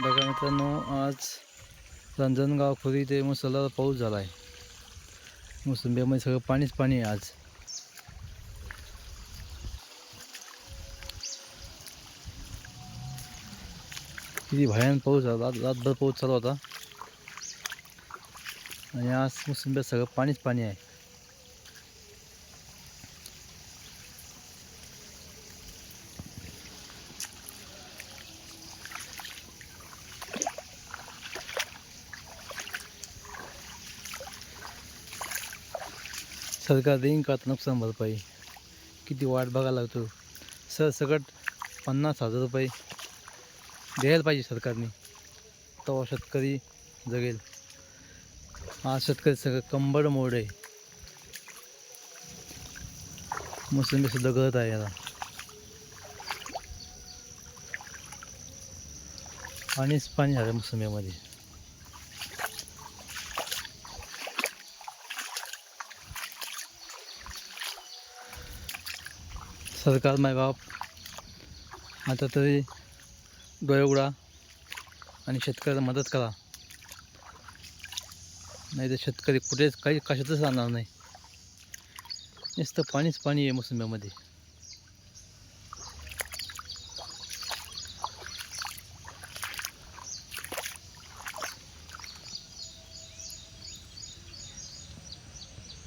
बघा मित्रांनो आज रंजनगाव खोरी ते मुसळधार पाऊस झाला आहे मोसंबीमध्ये सगळं पाणीच पाणी आहे आज. किती भयान पाऊस झाला. रात रातभर पाऊस चालू होता. आणि आज मोसंबीत सगळं पाणीच पाणी आहे. सरकार देईन का? आता नुकसान भरपाई. किती वाट बघायला लागतो. सर सकट पन्नास हजार रुपये द्यायला पाहिजे सरकारने. तेव्हा शेतकरी जगेल. आज शेतकरी सगळं कंबड मोड. आहे मोसंबीसुद्धा गळत आहे याला पाणीच पाणी झालं मोसंबीमध्ये सरकार मायबाप आता तरी डोळे उघडा आणि शेतकऱ्याला मदत करा. नाही तर शेतकरी कुठेच काही कशातच राहणार नाही. नुसतं पाणीच पाणी आहे मोसंब्यामध्ये.